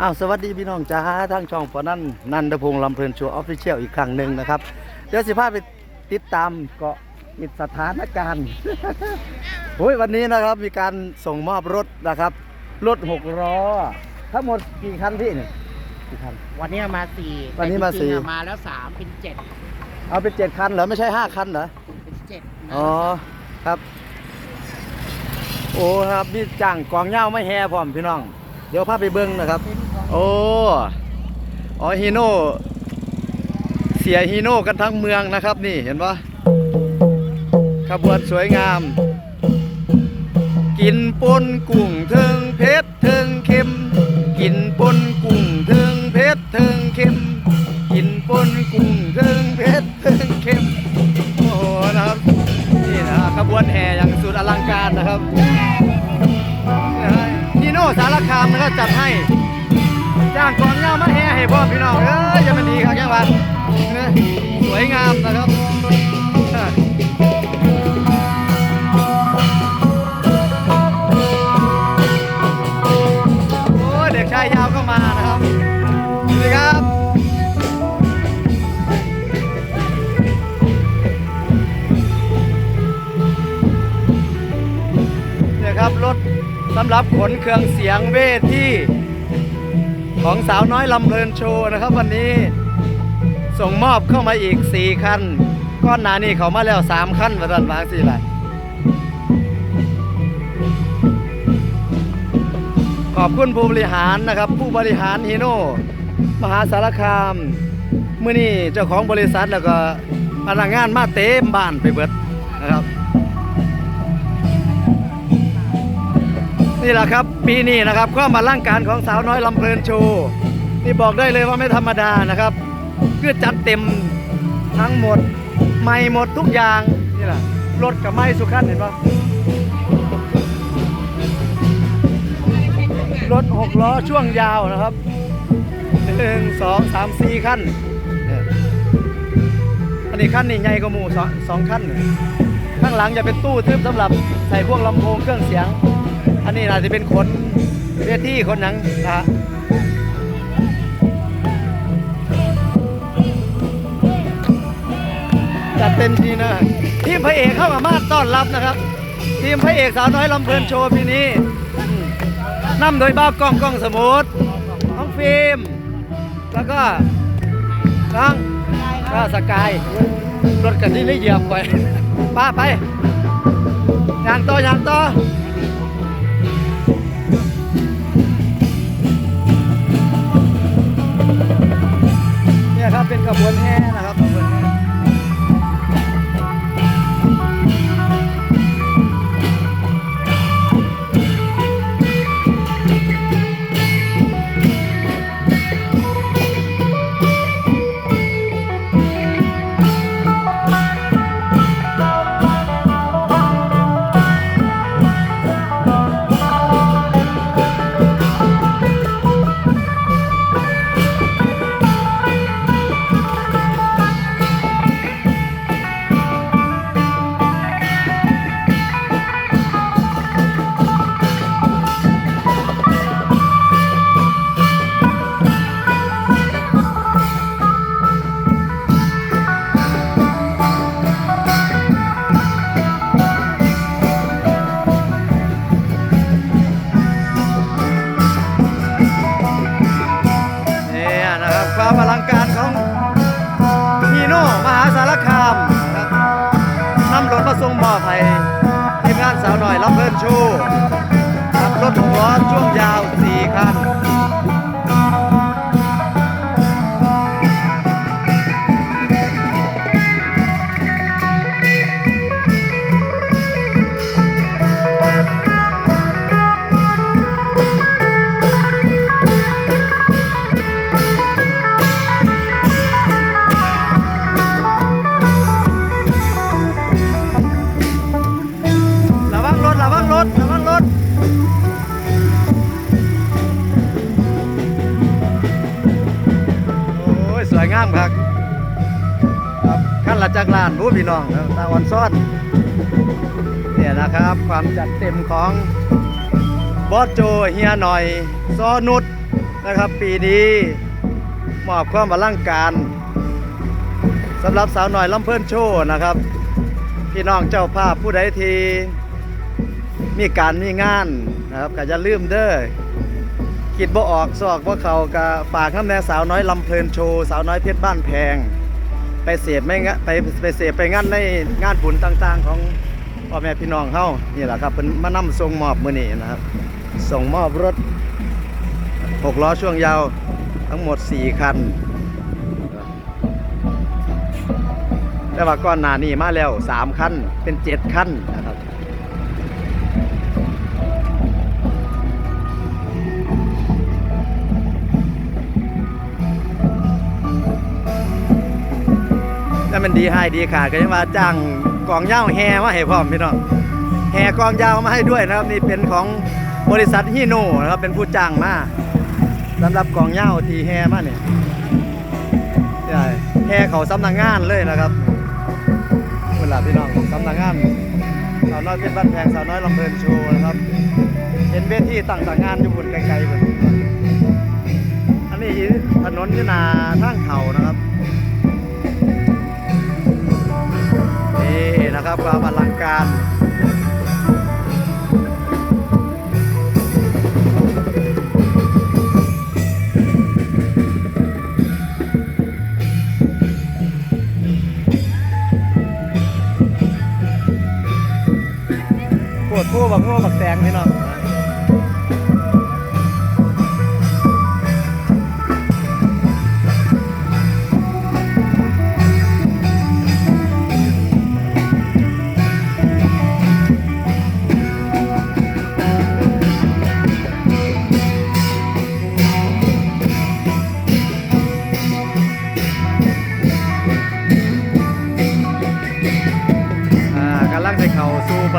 อ้าวสวัสดีพี่น้องจ้าทางช่องพอนันนันทพงษ์ลำเพลินโชว์ออฟฟิเชียลอีกครั้งหนึ่งนะครับ เดี๋ยวสิพาไปติดตามเกาะติดสถานการณ์โอ้ยวันนี้นะครับมีการส่งมอบรถนะครับรถหกล้อทั้งหมดกี่คันพี่เนี่ยกี่คัน วันนี้มาสี่วันนี้มาแต่จริงๆสี่อะมาแล้วสามเป็นเจ็ดเอาเป็นเจ็ดคันเหรอไม่ใช่ห้าคันเหรอ เป็นเจ็ดนะอ๋อครับ โอ้ครับมีจ้างกองเหย้าไม่แห่พร้อมพี่น้อง เดี๋ยวพาไปเบิ้งนะครับ เป็นของ โอ้อ๋อฮีโน่เสียฮีโน่กันทั้งเมืองนะครับนี่เห็นปะขบวนสวยงาม กินปนกุ้งเทิงเพชรเทิงเค็ม กินปนกุ้งเทิงเพชรเทิงเค็ม พ่อพี่น้องเอ้ยอย่ามันดีครับแกวันสวยงามนะครับโอ้เด็กชายยาวก็มานะครับสวัสดีครับเนี่ยครับรถสำหรับขนเครื่องเสียงเวที ของสาวน้อยลำเพลินโชว์นะครับ วันนี้ส่งมอบเข้ามาอีก 4 คันก้อนหนานี่เขามาแล้ว 3 คันวันนั้นวางสี่ไรขอบคุณผู้บริหารนะครับ ผู้บริหารฮีโน่มหาสารคามเมื่อนี้เจ้าของบริษัทแล้วก็พนักงานมาเต็มบ้านไปเบิดนะครับ นี่แหละครับปีนี้นะครับก็มาร่างการของสาวน้อยลำเพลินโชว์นี่บอกได้เลยว่าไม่ธรรมดานะครับคือจัดเต็มทั้งหมดใหม่หมดทุกอย่างนี่แหละรถกับไม้สุขันเห็นปะรถหกล้อช่วงยาวนะครับหนึ่งสองสามสี่ขั้นอันนี้ขั้นนี่ใหญ่กว่าหมู่สองสองขั้นข้างหลังจะเป็นตู้ทึบสำหรับใส่พวกลำโพงเครื่องเสียง นนี้น่าจะเป็นคนเวทีคนหนังนะฮะจัดเต็มทีนะทีมพระเอกเข้ามามาต้อนรับนะครับ ทีมพระเอกสาวน้อยลำเพลินโชว์ปีนี้นำโดยบ้าวกล้องกล้องสมุทรน้องฟิล์มแล้วก็น้องก็สกายรถกันที่ได้เหยียบไปป้าไปยางต่อยางต่อ เนี่ยครับเป็นขบวนแห่นะครับ เพื่อนชูขับรถหัวช่วงยาวสี่คัน วยงามครับครับขั้นละจักรลานรู้พี่น้องตาอ่อนซ่อนเนี่ยนะครับ ความจัดเต็มของบอสโจเฮียหน่อยซอนุดนะครับ ปีนี้มอบความอลังการสำหรับสาวหน่อยลำเพิ่นโชว์นะครับ พี่น้องเจ้าภาพผู้ใดทีมีการมีงานนะครับก็จะลืมเด้อ คิดบ่ออกซอกบ่เขาก็ฝากน้ำแน่สาวน้อยลำเพลินโชว์สาวน้อยเพชรบ้านแพง ไปเสพไม่งะไปไปเสพไปงานในงานบุญต่างๆ ของพ่อแม่พี่น้องเฮานี่แหละครับเพิ่นมานำส่งมอบมื้อนี้นะครับ ส่งมอบรถ6ล้อช่วงยาวทั้งหมด 4 คันแต่ว่าก่อนหน้านี้มาแล้ว 3 คันเป็น 7 คันนะครับ แล้วมันดีให้ดีขาดก็ยังว่าจ้างกองยาวแฮมาให้พร้อมพี่น้องแฮกองยาวมาให้ด้วยนะครับนี่เป็นของบริษัทฮีโน่นะครับเป็นผู้จ้างมาสำหรับกองยาวที่แฮมาเนี่ยใช่แฮเขาสำนักงานเลยนะครับเวลาพี่น้องสำนักงานสาวน้อยเป็นบ้านแพงสาวน้อยลำเพลินโชว์นะครับ เห็นเวทีต่างๆงงานอยู่บนไกลๆบนอันนี้ถนนยี่นาทางเขานะครับ นี่นะครับความอลังการปวดพวกบักโง่บักแตงพี่น้อง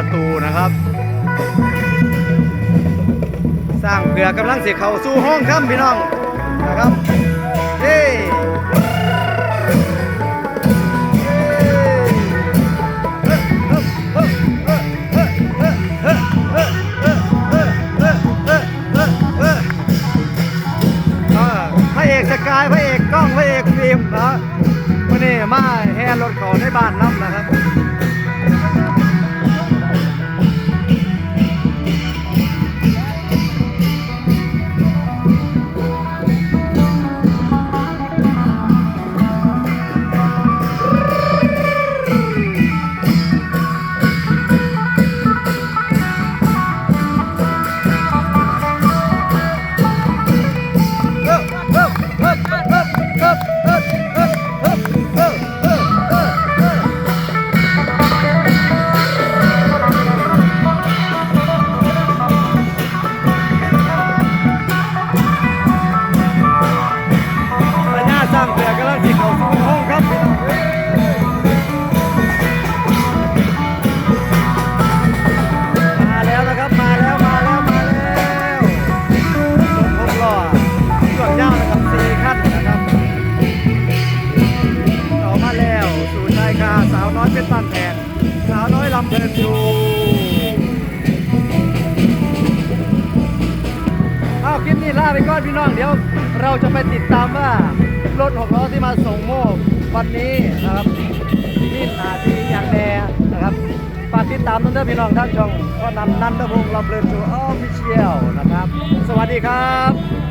ประตูนะครับ สร้างเรือกำลังเสิเขาสู่ห้องค่ำพี่น้องนะครับเฮ้อ่าพระเอกสกายพระเอกกล้องพระเอกฟิล์มนะวันนี้มาแห่รถเขาในบ้านน้ำนะครับ สาวน้อยเป็นบ้านแพงสาวน้อยลำเพลินอยู่อ้าวคลิปนี้ลาไปก่อนพี่น้องเดี๋ยว เราจะไปติดตามว่ารถหกล้อที่มาส่งโมกวันนี้นะครับที่นาทีอย่างแน่นะครับฝากติดตามน้องเด้อพี่น้องท่างช่องพ่อนันนันทพงศ์ลำเพลินชูอ้อมมิเชียลนะครับ สวัสดีครับ